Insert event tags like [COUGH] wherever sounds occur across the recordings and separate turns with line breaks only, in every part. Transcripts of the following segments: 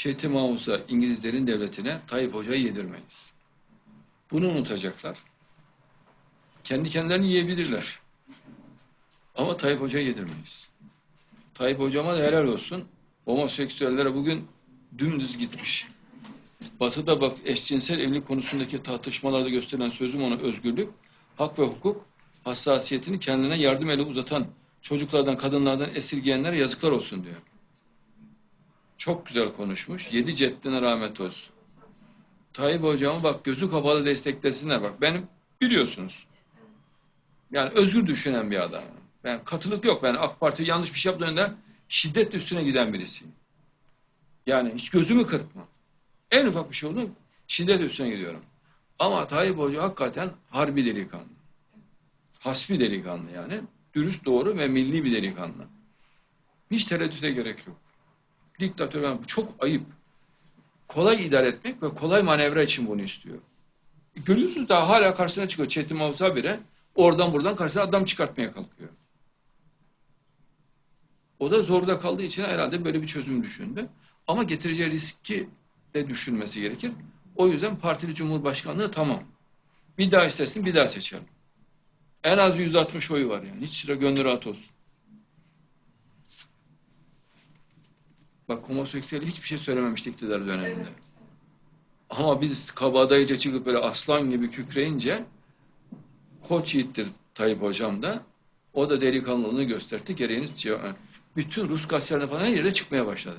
Çetin Mavus'a İngilizlerin devletine Tayyip Hoca'yı yedirmeyiz. Bunu unutacaklar. Kendi kendilerini yiyebilirler. Ama Tayyip Hoca'yı yedirmeyiz. Tayyip Hocama da helal olsun. Homoseksüellere bugün dümdüz gitmiş. Batı'da bak eşcinsel evlilik konusundaki tartışmalarda gösterilen sözüm ona özgürlük, hak ve hukuk hassasiyetini kendine yardım eli uzatan çocuklardan, kadınlardan esirgeyenlere yazıklar olsun diyor. Çok güzel konuşmuş. Yedi ceddine rahmet olsun. Tayyip hocamı bak gözü kapalı desteklesinler bak. Benim biliyorsunuz. Yani özgür düşünen bir adam. Ben katılık yok. Ben AK Parti yanlış bir şey yaptığında şiddet üstüne giden birisiyim. Yani hiç gözümü kırpma. En ufak bir şey oldu şiddet üstüne gidiyorum. Ama Tayyip Hoca hakikaten harbi delikanlı. Hasbi delikanlı yani. Dürüst, doğru ve milli bir delikanlı. Hiç tereddüte gerek yok. Diktatör çok ayıp. Kolay idare etmek ve kolay manevra için bunu istiyor. Görüyorsunuz daha hala karşısına çıkıyor Çetin Mavuz habire. Oradan buradan karşısına adam çıkartmaya kalkıyor. O da zorda kaldığı için herhalde böyle bir çözüm düşündü. Ama getireceği riski de düşünmesi gerekir. O yüzden partili cumhurbaşkanlığı tamam. Bir daha istesin bir daha seçelim. En az 160 oyu var yani. Hiç sıra gönlü rahat olsun. Bak homoseksüeli hiçbir şey söylememişti iktidar döneminde. Ama biz kabadayıca çıkıp böyle aslan gibi kükreyince koç yiğittir Tayyip Hocam da o da delikanlılığını gösterdi. Gereğini bütün Rus gazetelerine falan her yerde çıkmaya başladı.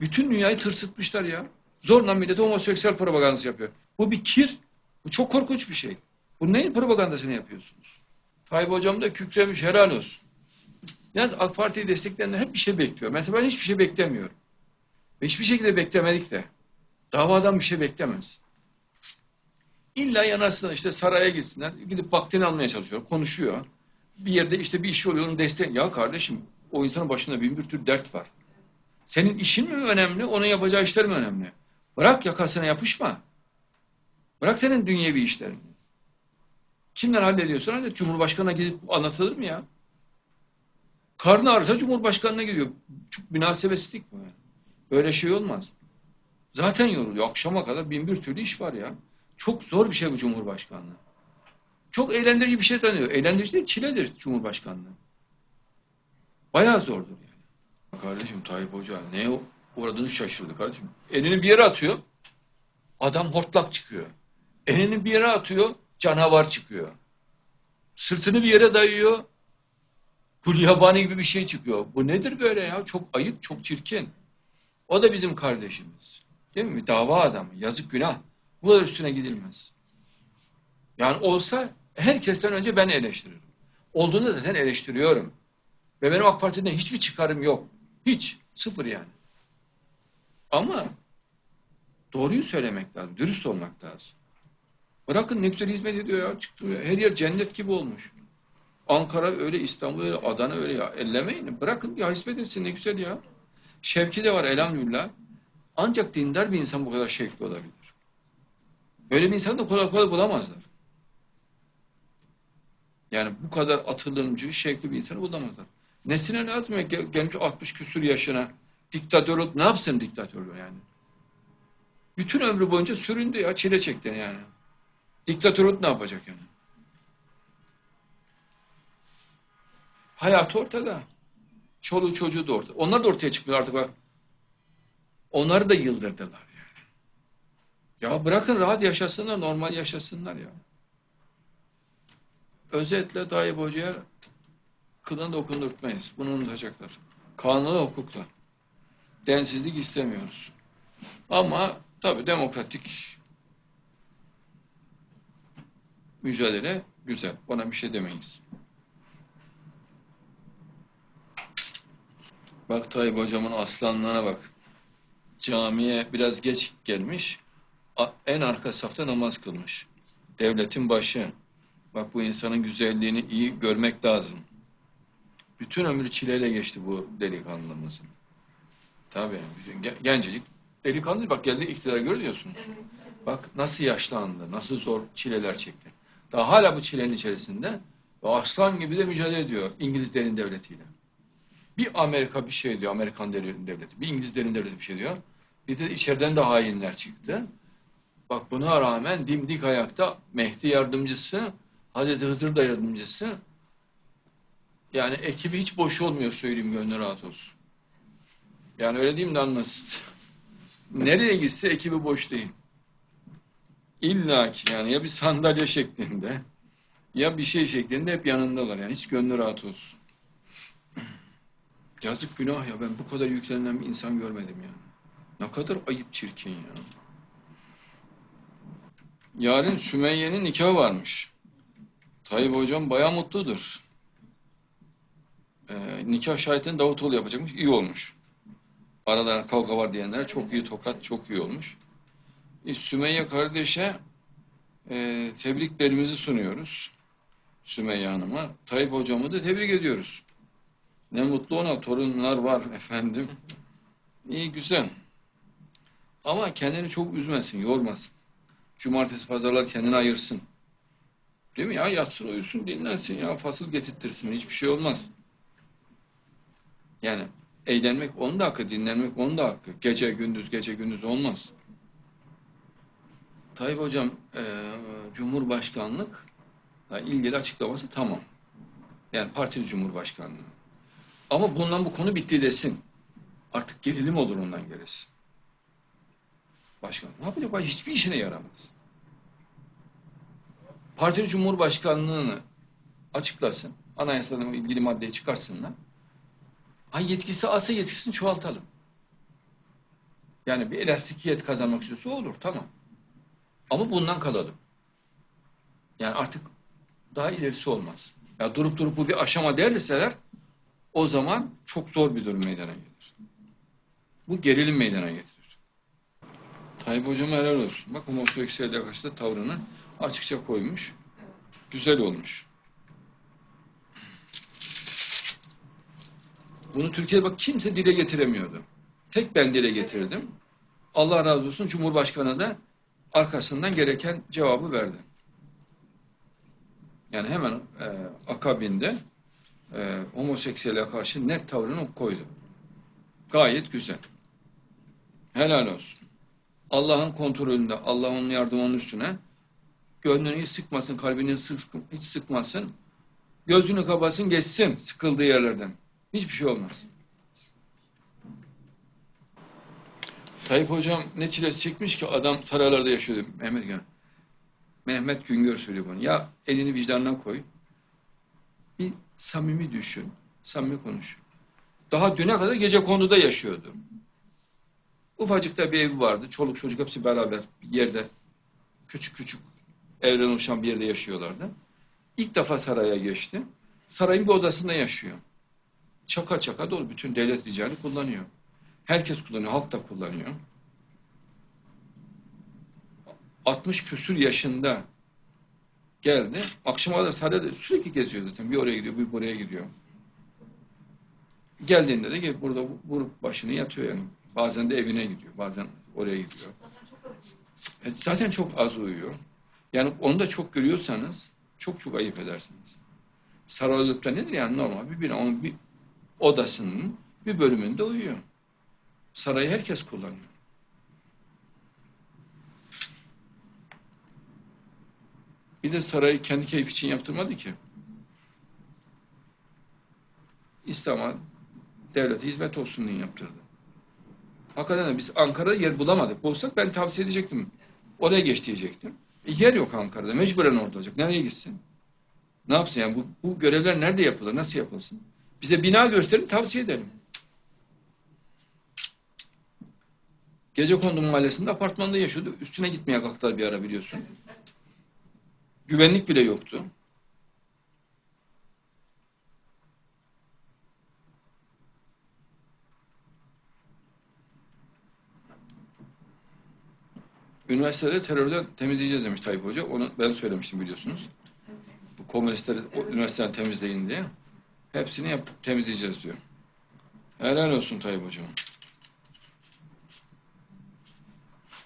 Bütün dünyayı tırsıtmışlar ya. Zorla millete homoseksüel propagandası yapıyor. Bu bir kir. Bu çok korkunç bir şey. Bu neyin propagandasını yapıyorsunuz? Tayyip Hocam da kükremiş helal olsun. Yalnız AK Parti'yi destekleyenler hep bir şey bekliyor. Mesela ben hiçbir şey beklemiyorum. Ve hiçbir şekilde beklemedik de. Davadan bir şey beklemez. İlla yanasına işte saraya gitsinler. Gidip vaktini almaya çalışıyor. Konuşuyor. Bir yerde işte bir iş oluyor. Onun desteği. Ya kardeşim o insanın başında bin bir tür dert var. Senin işin mi önemli? Onun yapacağı işler mi önemli? Bırak yakasına yapışma. Bırak senin dünyevi işlerini. Kimden hallediyorsun? Hallet. Cumhurbaşkanına gidip anlatılır mı ya? Karnı ağrısa Cumhurbaşkanına gidiyor. Çok münasebetsizlik bu. yani. Böyle şey olmaz. Zaten yoruluyor. Akşama kadar bin bir türlü iş var ya. Çok zor bir şey bu Cumhurbaşkanlığı. Çok eğlendirici bir şey sanıyor. Eğlendirici değil, çiledir Cumhurbaşkanlığı. Bayağı zordur yani. Kardeşim Tayyip Hoca neye uğradığını şaşırdı kardeşim. Elini bir yere atıyor, adam hortlak çıkıyor. Elini bir yere atıyor, canavar çıkıyor. Sırtını bir yere dayıyor, Gulyabani gibi bir şey çıkıyor. Bu nedir böyle ya? Çok ayıp, çok çirkin. O da bizim kardeşimiz. Değil mi? Dava adamı. Yazık günah. Bu kadar üstüne gidilmez. Yani olsa herkesten önce ben eleştiririm. Olduğunda zaten eleştiriyorum. Ve benim AK Parti'den hiçbir çıkarım yok. Hiç. Sıfır yani. Ama doğruyu söylemek lazım. Dürüst olmak lazım. Bırakın ne güzel hizmet ediyor ya. Çıktı ya. Her yer cennet gibi olmuş. Ankara öyle, İstanbul öyle, Adana öyle ya. Ellemeyin. Bırakın ya hizmet etsin ne güzel ya. Şevki de var elhamdülillah. Ancak dindar bir insan bu kadar şevkli olabilir. Böyle bir insan da kolay kolay bulamazlar. Yani bu kadar atılımcı, şevkli bir insanı bulamazlar. Nesine lazım Gel- gelmiş 60 küsur yaşına diktatör olup ne yapsın diktatörlüğü yani? Bütün ömrü boyunca süründü ya, çile çekti yani. Diktatör olup ne yapacak yani? Hayatı ortada. Çoluğu çocuğu da ortada. Onlar da ortaya çıkmıyor artık. Onları da yıldırdılar yani. Ya bırakın rahat yaşasınlar, normal yaşasınlar ya. Özetle Tayyip Hoca'ya kılını dokundurtmayız. Bunu unutacaklar. Kanunla, hukukla. Densizlik istemiyoruz. Ama tabii demokratik mücadele güzel. Ona bir şey demeyiz. Bak Tayyip hocamın aslanlarına bak. Camiye biraz geç gelmiş. En arka safta namaz kılmış. Devletin başı. Bak bu insanın güzelliğini iyi görmek lazım. Bütün ömrü çileyle geçti bu delikanlımızın. Tabii. Gencecik delikanlı bak geldi iktidara görüyorsunuz. Bak nasıl yaşlandı, nasıl zor çileler çekti. Daha hala bu çilenin içerisinde ve aslan gibi de mücadele ediyor İngilizlerin devletiyle. Bir Amerika bir şey diyor, Amerikan devleti, bir İngilizlerin devleti bir şey diyor. Bir de içeriden de hainler çıktı. Bak buna rağmen dimdik ayakta Mehdi yardımcısı, Hazreti Hızır da yardımcısı. Yani ekibi hiç boş olmuyor söyleyeyim gönlü rahat olsun. Yani öyle diyeyim de anlasın. [LAUGHS] Nereye gitse ekibi boş değil. İlla ki yani ya bir sandalye şeklinde ya bir şey şeklinde hep yanındalar. Yani hiç gönlü rahat olsun. Yazık günah ya ben bu kadar yüklenen bir insan görmedim ya. Ne kadar ayıp çirkin ya. Yarın Sümeyye'nin nikahı varmış. Tayyip hocam baya mutludur. Ee, nikah şahitini Davutoğlu yapacakmış. İyi olmuş. Arada kavga var diyenlere çok iyi tokat, çok iyi olmuş. E, Sümeyye kardeşe e, tebriklerimizi sunuyoruz. Sümeyye Hanım'a. Tayyip hocamı da tebrik ediyoruz. Ne mutlu ona torunlar var efendim. İyi güzel. Ama kendini çok üzmesin, yormasın. Cumartesi pazarlar kendini ayırsın. Değil mi ya? Yatsın uyusun dinlensin ya. Fasıl getirtirsin. Hiçbir şey olmaz. Yani eğlenmek onun da hakkı, dinlenmek onun da hakkı. Gece gündüz, gece gündüz olmaz. Tayyip Hocam, e, Cumhurbaşkanlık ilgili açıklaması tamam. Yani partili Cumhurbaşkanlığı. Ama bundan bu konu bitti desin. Artık gerilim olur ondan gerisi. Başkan. Ne yapacak? Hiçbir işine yaramaz. Partili Cumhurbaşkanlığını açıklasın. Anayasadan ilgili maddeyi çıkarsınlar. Ay yetkisi alsa yetkisini çoğaltalım. Yani bir elastikiyet kazanmak istiyorsa olur tamam. Ama bundan kalalım. Yani artık daha ilerisi olmaz. Ya durup durup bu bir aşama derseler o zaman çok zor bir durum meydana gelir. Bu gerilim meydana getirir. Tayyip Hocam helal olsun. Bak homoseksüelle karşı da tavrını açıkça koymuş. Güzel olmuş. Bunu Türkiye'de bak kimse dile getiremiyordu. Tek ben dile getirdim. Allah razı olsun Cumhurbaşkanı da arkasından gereken cevabı verdi. Yani hemen e, akabinde e, homoseksüele karşı net tavrını koydu. Gayet güzel. Helal olsun. Allah'ın kontrolünde, Allah'ın yardımının üstüne gönlünü hiç sıkmasın, kalbini hiç sıkmasın. Gözünü kapatsın, geçsin sıkıldığı yerlerden. Hiçbir şey olmaz. Tayyip Hocam ne çilesi çekmiş ki adam saraylarda yaşıyordu Mehmet Güngör. Mehmet Güngör söylüyor bana. Ya elini vicdanına koy. Bir samimi düşün. Samimi konuş. Daha düne kadar gece konuda yaşıyordu. Ufacıkta bir evi vardı. Çoluk çocuk hepsi beraber bir yerde küçük küçük evren oluşan bir yerde yaşıyorlardı. İlk defa saraya geçti. Sarayın bir odasında yaşıyor. Çaka çaka dolu. Bütün devlet ricali kullanıyor. Herkes kullanıyor. Halk da kullanıyor. 60 küsür yaşında geldi. Akşama kadar sarayda sürekli geziyor zaten. Bir oraya gidiyor, bir buraya gidiyor. Geldiğinde de gelip burada vurup başını yatıyor yani. Bazen de evine gidiyor, bazen oraya gidiyor. E, zaten çok az uyuyor. Yani onu da çok görüyorsanız çok çok ayıp edersiniz. Saraylıkta nedir yani normal bir bina, onun bir odasının bir bölümünde uyuyor. Sarayı herkes kullanıyor. Bir de sarayı kendi keyif için yaptırmadı ki. İslam'a devlete hizmet olsun diye yaptırdı. Hakikaten biz Ankara'da yer bulamadık. Bulsak ben tavsiye edecektim. Oraya geç diyecektim. E yer yok Ankara'da. Mecburen orada olacak. Nereye gitsin? Ne yapsın yani? Bu, bu görevler nerede yapılır? Nasıl yapılsın? Bize bina gösterin tavsiye edelim. Gecekondu mahallesinde apartmanda yaşıyordu. Üstüne gitmeye kalktılar bir ara biliyorsun. Güvenlik bile yoktu. Üniversitede terörden temizleyeceğiz demiş Tayyip Hoca. Onu ben söylemiştim biliyorsunuz. Bu komünistleri o üniversiteden temizleyin diye. Hepsini yap, temizleyeceğiz diyor. Helal olsun Tayyip Hocam.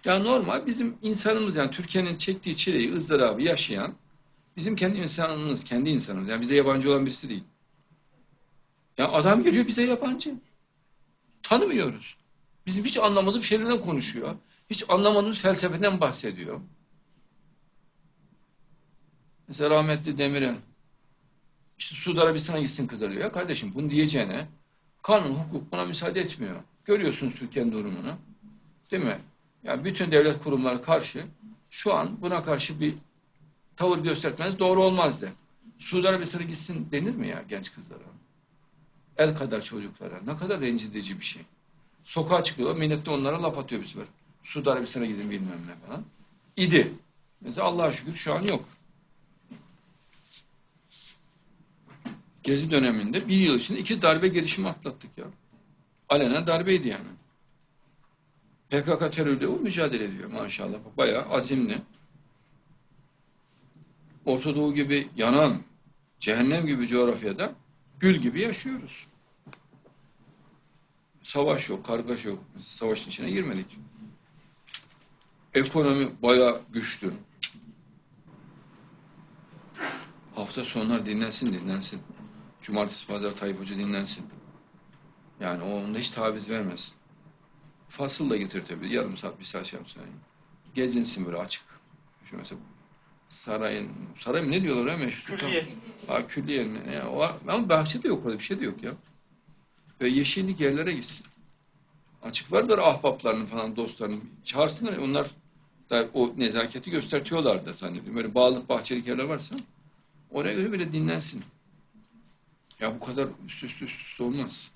Ya normal bizim insanımız yani Türkiye'nin çektiği çileyi, ızdırabı yaşayan bizim kendi insanımız, kendi insanımız. Yani bize yabancı olan birisi değil. Ya adam geliyor bize yabancı. Tanımıyoruz. Bizim hiç anlamadığımız şeylerden konuşuyor. Hiç anlamadığımız felsefeden bahsediyor. Mesela rahmetli Demirel işte Suudi Arabistan'a gitsin kızlar diyor. Ya kardeşim bunu diyeceğine kanun, hukuk buna müsaade etmiyor. Görüyorsunuz Türkiye'nin durumunu. Değil mi? Yani bütün devlet kurumları karşı şu an buna karşı bir tavır göstermeniz doğru olmazdı. Suudi Arabistan'a gitsin denir mi ya genç kızlara? El kadar çocuklara. Ne kadar rencidici bir şey. Sokağa çıkıyorlar, millet onlara laf atıyor bir sefer. Suudi Arabistan'a gidin bilmem ne falan. İdi. Mesela Allah'a şükür şu an yok. Gezi döneminde bir yıl içinde iki darbe girişimi atlattık ya. Alenen darbeydi yani. PKK terörle o mücadele ediyor maşallah. Bayağı azimli. Orta Doğu gibi yanan, cehennem gibi coğrafyada gül gibi yaşıyoruz. Savaş yok, kargaşa yok. Savaşın içine girmedik. Ekonomi bayağı güçlü. Hafta sonları dinlensin, dinlensin. Cumartesi, pazar Tayyip Hoca dinlensin. Yani onda hiç taviz vermez. Fasıl da getir tabii. Yarım saat, bir saat şey yapsın. Yani. Gezinsin böyle açık. Şu mesela sarayın, saray mı ne diyorlar ya meşhur?
Külliye.
Ha külliye mi? Ya, o, ama bahçe de yok orada bir şey de yok ya. Böyle yeşillik yerlere gitsin. Açık vardır ahbaplarının falan dostlarının. Çağırsınlar onlar da o nezaketi göstertiyorlardır zannediyorum. Böyle bağlık bahçelik yerler varsa oraya göre bile dinlensin. Ya bu kadar üst üste üst üste olmaz.